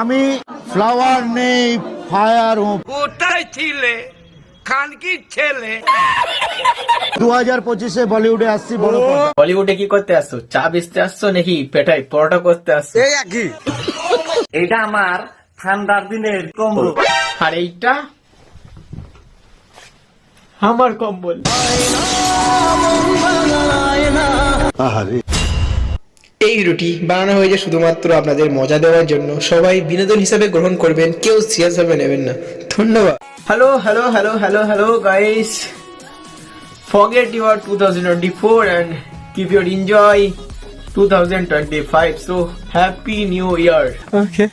আমি ফ্লাওয়ার নেই ফায়ার কোথায় ছিলে? খানকির ছেলে? দু হাজার পঁচিশে বলিউডে আসছি বড় বলিউডে কি করতে আসছো? চা বেচতে আসছো নাকি পেটাই পরোটা করতে আসছো? এই একই। এটা আমার ঠান্ডার দিনের কম্বল। আর এইটা? আমার কম্বল। এই ভিডিওটি বানানো হয়েছে শুধুমাত্র আপনাদের মজা দেওয়ার জন্য। সবাই বিনোদন হিসাবে গ্রহণ করবেন কেউ সিরিয়াস ভাবে নেবেন না। ধন্যবাদ। Hello hello hello hello hello guys forget your 2024 and keep your enjoy 2025 so happy new year okay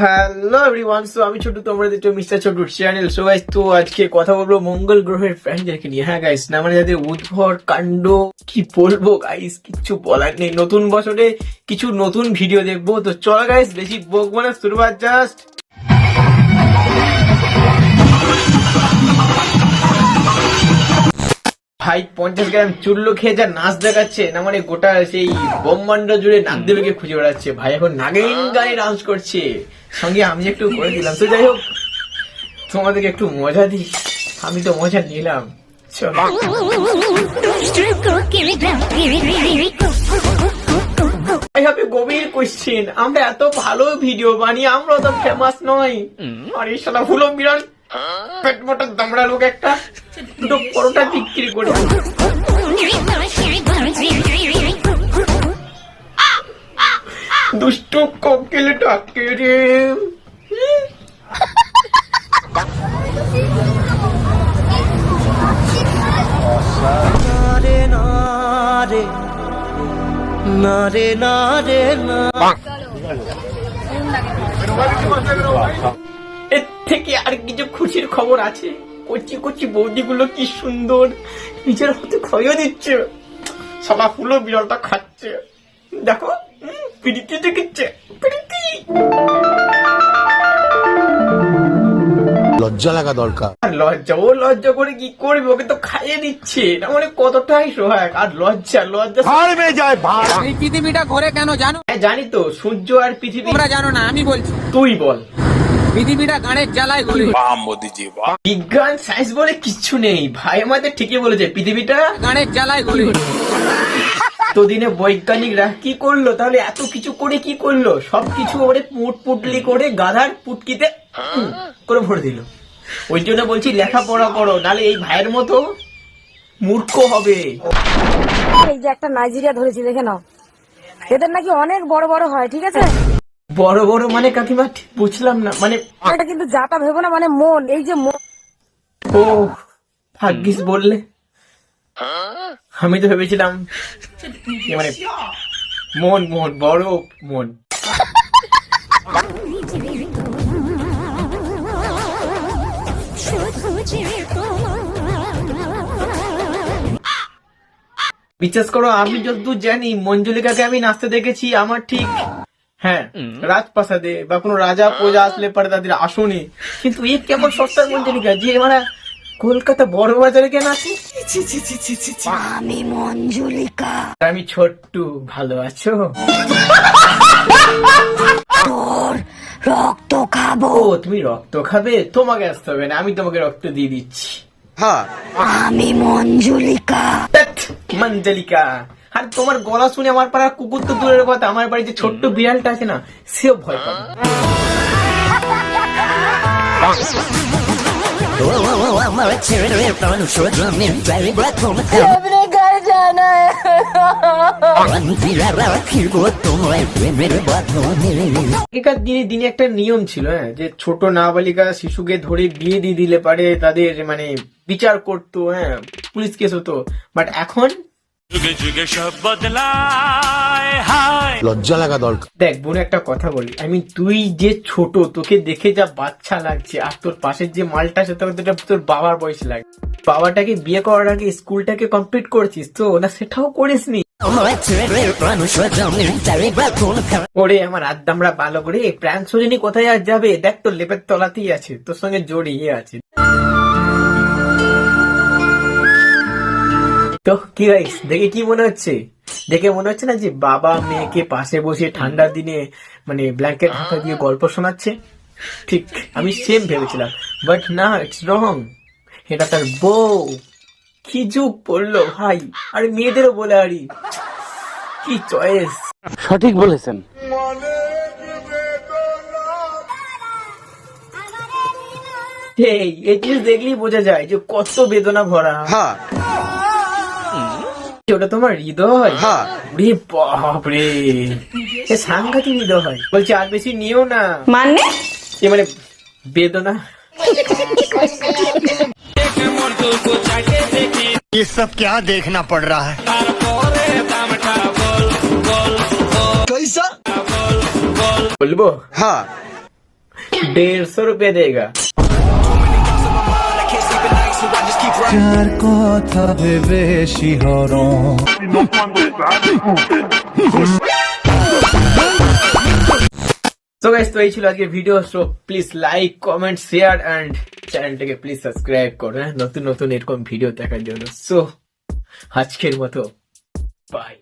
hello everyone so আমি ছোট তোমরা দেখছ মিস্টার ছোটুর চ্যানেল সো গাইস তো আজকে কথা বলব মঙ্গল গ্রহের প্রাণীদেরকে নিয়ে। হ্যাঁ গাইস না মানে যাদের উদ্ভর কাণ্ড, কি বলব গাইস কিচ্ছু বলার নেই। নতুন বছরে কিছু নতুন ভিডিও দেখব। তো চল গাইস বেশি বকবো না শুরুবার জাস্ট ভাই, পঞ্চাশ গ্রাম চুল্লো খেয়ে যা নাচ দেখাচ্ছে। না মানে গোটা সেই ব্রহ্মাণ্ড জুড়ে নাক দেবীকে খুঁজে বেড়াচ্ছে। ভাই, এখন নাগিন গায়ে ডান্স করছে। সঙ্গে আমি একটু করে দিলাম। তো যাই হোক, তোমাদেরকে একটু মজা দিই। আমি তো মজা নিলাম। গভীর কোশ্চেন আমরা এত ভালো ভিডিও বানিয়ে আমরা তো ফেমাস নই। আর শালা হলো বিরাট পেট মোটা দামড়া লোক একটা। দুটো পরোটা বিক্রি করে। দুষ্টু কোকিলটা কেড়ে এর থেকে আর কিছু খুশির খবর আছে? কচি কচি বৌদিগুলো কি সুন্দর। নিজের হাতে খয়ও দিচ্ছে। সবা ফুলো বিড়ালটা খাচ্ছে। দেখো উম, পিড়িতি দেখিচ্ছে লজ্জা লাগা দরকার। আর লজ্জা ও লজ্জা করে কি করবে ওকে তো খাইয়ে দিচ্ছে। না মানে কতটাই সোহাগ আর লজ্জা লজ্জা ভাড় যায় ভাড়। এই পৃথিবীটা ঘোরে কেন জানো? হ্যাঁ, জানি তো সূর্য আর পৃথিবী তোমরা জানো না আমি বলছি। তুই বল। পৃথিবীটা গানের জ্বালায় ঘুরে। বিজ্ঞান সায়েন্স বলে কিচ্ছু নেই। ভাই আমাদের ঠিকই বলেছে পৃথিবীটা গানের জ্বালায় ঘুরে। এতদিনে বৈজ্ঞানিকরা কি করল? তাহলে এত কিছু করে কি করল? সবকিছু ওরে পুট পুটলি করে গাধার পুটকিতে করে ভরে দিল। ওই জন্য বলছি লেখাপড়া করো নালে এই ভাইয়ের মতো মূর্খ হবে। এই যে একটা নাইজেরিয়া ধরেছি দেখে নাও। এদের নাকি অনেক বড় বড় হয় ঠিক আছে? বড় বড় মানে কাকিমা ঠিক বুঝলাম না। মানে এটা কিন্তু যাতা ভেবো না মানে মন। এই যে মন। ও ভাগ্যিস বললে। আমি তো ভেবেছিলাম মানে মন মন বড় মন। বিশ্বাস করো আমি যতদূর জানি মঞ্জুলিকাকে আমি নাচতে দেখেছি আমার ঠিক হ্যাঁ রাজপ্রাসাদে বা কোনো রাজা প্রজা আসলে পরে তাদের আসনে। কিন্তু এ কেমন সস্তার মঞ্জুলিকা যে মানে কলকাতা বড় বাজারে কেন আছি? আমি মঞ্জুলিকা। আমি ছোট্টু ভালো আছো? তোর রক্ত খাব। তুমি রক্ত খাবে? তোমাকে আসতে হবে না আমি তোমাকে রক্ত দিয়ে দিচ্ছি। হ্যাঁ। আমি মঞ্জুলিকা। মঞ্জুলিকা। আর তোমার গলা শুনে আমার পাড়া কুকুর তো দূরের কথা আমার বাড়ি যে ছোট্ট বিড়ালটা আছে না সেও ভয় পাবে আগেকার দিনে দিনে একটা নিয়ম ছিল হ্যাঁ যে ছোট নাবালিকা শিশুকে ধরে বিয়ে দিয়ে দিলে পারে তাদের মানে বিচার করতো হ্যাঁ পুলিশ কেস হতো। বাট এখন লজ্জা লাগা দরকার। দেখ, বোন, একটা কথা বলি। আমি তুই যে ছোট, তোকে দেখে যা বাচ্চা লাগছে, আর তোর পাশের যে মালটা তো তোর বাবার বয়স লাগে বাবাটাকে বিয়ে করার আগে স্কুলটাকে কমপ্লিট করেছিস, তো না সেটাও করিসনি ওরে, আমার আদ্দামরা ভালো করে প্রাণ সজনী কোথায় আর যাবে? দেখ, তোর লেপের তলাতেই আছে, তোর সঙ্গে জড়িয়ে আছে। তো কি গাইস দেখে কি মনে হচ্ছে? দেখে মনে হচ্ছে না যে বাবা মেয়েকে পাশে বসে ঠান্ডার দিনে মানে ব্ল্যাঙ্কেট ঢাকা দিয়ে গল্প শোনাচ্ছে? ঠিক আমি সেম ভেবেছিলাম বাট না ইটস রং এটা তার বউ। কি যুগ পড়ল ভাই আর মেয়েদেরও বলে আরি কি চয়েস সঠিক বলেছেন। এই এই জিনিস দেখলেই বোঝা যায় যে কত বেদনা ভরা। হ্যাঁ। ওটা তোমার হৃদয় হ্যাঁ রে বাপরে এ সাংঘাতিক হৃদয় বলছি আর বেশি নিও না মানে এ মানে বেদনা ये सब क्या देखना पड़ रहा है বলবো हाँ দেড়শো রুপিয়া দেগা যার কথা ভেবে শিহরণ তো গাইস তো এই ছিল আজকে video so please like comment share and চ্যানেলটাকে প্লিজ সাবস্ক্রাইব করো হ্যাঁ? নতুন নতুন এরকম ভিডিও দেখার জন্য। সো আজকের মতো বাই